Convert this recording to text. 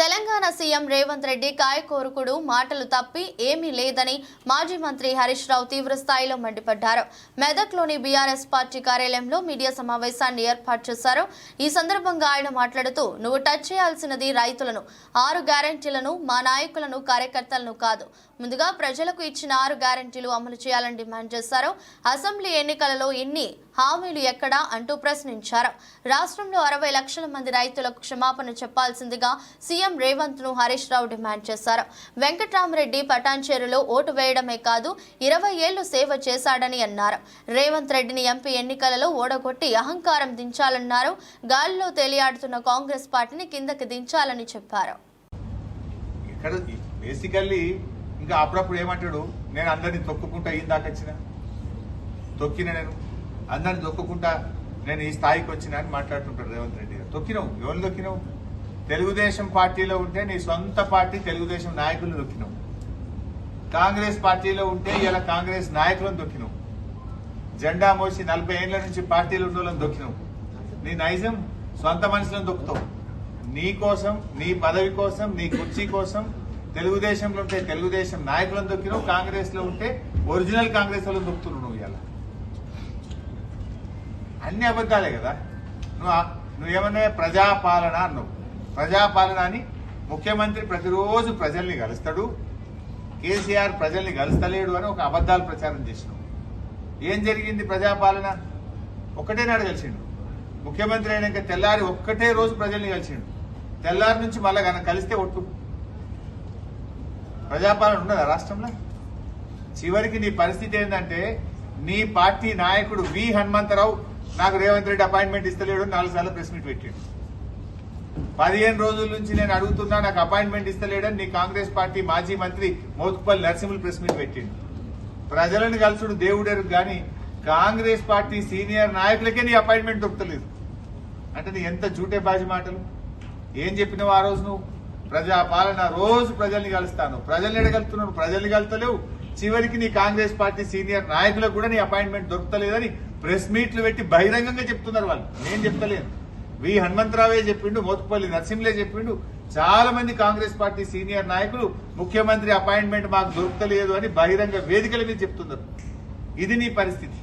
Telangana CM Revanth Reddy కాయకోరుకుడు మాటలు తప్పి ఏమీ లేదని మాజీ మంత్రి హరీష్ రావు తీవ్రస్థాయిలో మండిపడ్డారు. మెదక్లోని బీఆర్ఎస్ పార్టీ కార్యాలయంలో మీడియా సమావేశాన్ని ఏర్పాటు చేశారు. ఈ సందర్భంగా ఆయన మాట్లాడుతూ నువ్వు టచ్ చేయాల్సినది రైతులను ఆరు గ్యారెంటీలను మా నాయకులను కార్యకర్తలను కాదు. ముందుగా ప్రజలకు ఇచ్చిన ఆరు గ్యారెంటీలు అమలు చేయాలని డిమాండ్ చేశారు. అసెంబ్లీ ఎన్నికలలో ఇన్ని హామీలు ఎక్కడా అంటూ ప్రశ్నించారు. రాష్ట్రంలో అరవై లక్షల మంది రైతులకు క్షమాపణ చెప్పాల్సిందిగా సీఎం రేవంత్ను హరీష్ రావు డిమాండ్ చేశారు. వెంకట్రామరెడ్డి పటాన్చేరులో ఓటు వేయడమే కాదు ఇరవై ఏళ్ళు సేవ చేశాడని అన్నారు. రేవంత్ రెడ్డిని ఎంపీ ఎన్నికలలో ఓడగొట్టి అహంకారం దించాలన్నారు. గాలిలో తేలియాడుతున్న కాంగ్రెస్ పార్టీని కిందకి దించాలని చెప్పారు. ఇక్కడ బేసికల్లీ ఇంకా అప్పుడప్పుడు ఏమంటాడు? నేను అందరినీ తొక్కుకుంటా ఈ దాకా వచ్చిన? తొక్కిన నేను? అందరిని దొక్కకుండా నేను ఈ స్థాయికి వచ్చినా అని మాట్లాడుతుంటాడు రేవంత్ రెడ్డి గారు. తొక్కినావు ఎవరు దొక్కినావు తెలుగుదేశం పార్టీలో ఉంటే నీ సొంత పార్టీ తెలుగుదేశం నాయకులను దొక్కినావు కాంగ్రెస్ పార్టీలో ఉంటే ఇలా కాంగ్రెస్ నాయకులను దొక్కినావు జెండా మోసి నలభై ఏళ్ళ నుంచి పార్టీలు ఉన్న వాళ్ళని దొక్కినావు నీ నైజం? సొంత మనుషులను దొక్కుతావు నీ కోసం నీ పదవి కోసం నీ కుర్చీ కోసం తెలుగుదేశంలో ఉంటే తెలుగుదేశం నాయకులను దొక్కినావు కాంగ్రెస్లో ఉంటే ఒరిజినల్ కాంగ్రెస్ వాళ్ళని దొక్కుతున్నావు అన్ని అబద్ధాలే కదా. నువ్వు నువ్వు నువ్వేమన్నా ప్రజాపాలన అన్నావు. ప్రజాపాలన అని ముఖ్యమంత్రి ప్రతిరోజు ప్రజల్ని కలుస్తాడు. కేసీఆర్ ప్రజల్ని కలుస్తలేడు అని ఒక అబద్ధాలు ప్రచారం చేసినావు. ఏం జరిగింది ప్రజాపాలన? ఒక్కటే నాడు కలిసిండు. ముఖ్యమంత్రి అయినాక తెల్లారి ఒక్కటే రోజు ప్రజల్ని కలిసిండు. తెల్లారి నుంచి మళ్ళా కనుక కలిస్తే ఒట్టు. ప్రజాపాలన ఉన్నదా రాష్ట్రంలో? చివరికి నీ పరిస్థితి ఏంటంటే నీ పార్టీ నాయకుడు వి హనుమంతరావు నాకు రేవంత్ రెడ్డి అపాయింట్మెంట్ ఇస్తలేడు నాలుగు సార్లు ప్రెస్ మీట్ పెట్టాడు. పదిహేను రోజుల నుంచి నేను అడుగుతున్నా నాకు అపాయింట్మెంట్ ఇస్తలేడని నీ కాంగ్రెస్ పార్టీ మాజీ మంత్రి మోత్కుపల్లి నరసింహులు ప్రెస్ మీట్ పెట్టిండు. ప్రజలను కలుసుడు దేవుడరు కానీ కాంగ్రెస్ పార్టీ సీనియర్ నాయకులకే నీ అపాయింట్మెంట్ దొరకలేదు అంటే నీ ఎంత జూటే బాజీ మాటలు? ఏం చెప్పినావు ఆ రోజు నువ్వు? ప్రజా పాలన రోజు ప్రజల్ని కలుస్తాను. ప్రజల్ని ఎడగలుగుతున్నావు ప్రజల్ని కలుతలేవు. చివరికి నీ కాంగ్రెస్ పార్టీ సీనియర్ నాయకులకు కూడా నీ అపాయింట్మెంట్ దొరకలేదని ప్రెస్ మీట్లు పెట్టి బహిరంగంగా చెప్తున్నారు వాళ్ళు. నేను చెప్తలేను. వి. హనుమంతరావే చెప్పిండు మోతుపల్లి నరసింహలే చెప్పిండు. చాలా మంది కాంగ్రెస్ పార్టీ సీనియర్ నాయకులు ముఖ్యమంత్రి అపాయింట్మెంట్ మాకు దొరకలేదు అని బహిరంగ వేదికల మీద చెప్తున్నారు. ఇది నీ పరిస్థితి.